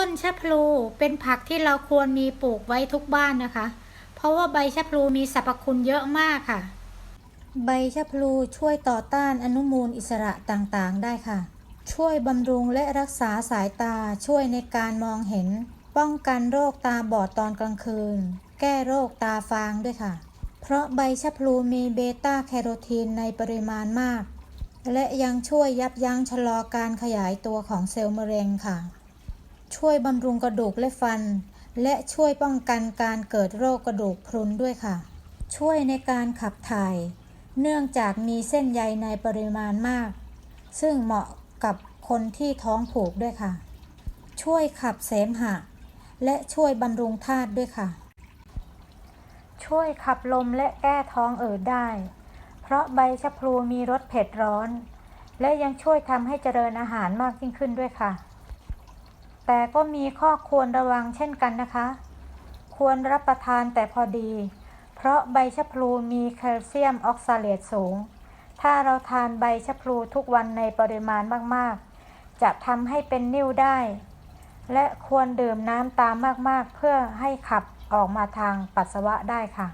ต้นชะพลูเป็นผักที่เราควรมีปลูกไว้ทุกบ้านนะคะ เพราะว่าใบชะพลูมีสรรพคุณเยอะมากค่ะ ใบชะพลูช่วยต่อต้านอนุมูลอิสระต่างๆ ได้ค่ะ ช่วยบำรุงและรักษาสายตาช่วยในการมองเห็น ป้องกันโรคตาบอดตอนกลางคืน แก้โรคตาฟางด้วยค่ะ เพราะใบชะพลูมีเบต้าแคโรทีนในปริมาณมาก และยังช่วยยับยั้งชะลอการขยายตัวของเซลล์มะเร็งค่ะ ช่วยบำรุงกระดูกและฟัน และช่วยป้องกันการเกิดโรคกระดูกพรุนด้วยค่ะ ช่วยในการขับถ่าย เนื่องจากมีเส้นใยในปริมาณมาก ซึ่งเหมาะกับคนที่ท้องผูกด้วยค่ะ ช่วยขับเสมหะ และช่วยบำรุงธาตุด้วยค่ะ ช่วยขับลมและแก้ท้องอืดได้ เพราะใบชะพลูมีรสเผ็ดร้อน และยังช่วยทำให้เจริญอาหารมากยิ่งขึ้นด้วยค่ะ แต่ก็มีข้อควรระวังเช่นกันนะคะ ควรรับประทานแต่พอดี เพราะใบชะพลูมีแคลเซียมออกซาเลตสูง ถ้าเราทานใบชะพลูทุกวันในปริมาณมากๆ จะทำให้เป็นนิ่วได้ และควรดื่มน้ำตามมากๆ เพื่อให้ขับออกมาทางปัสสาวะได้ค่ะ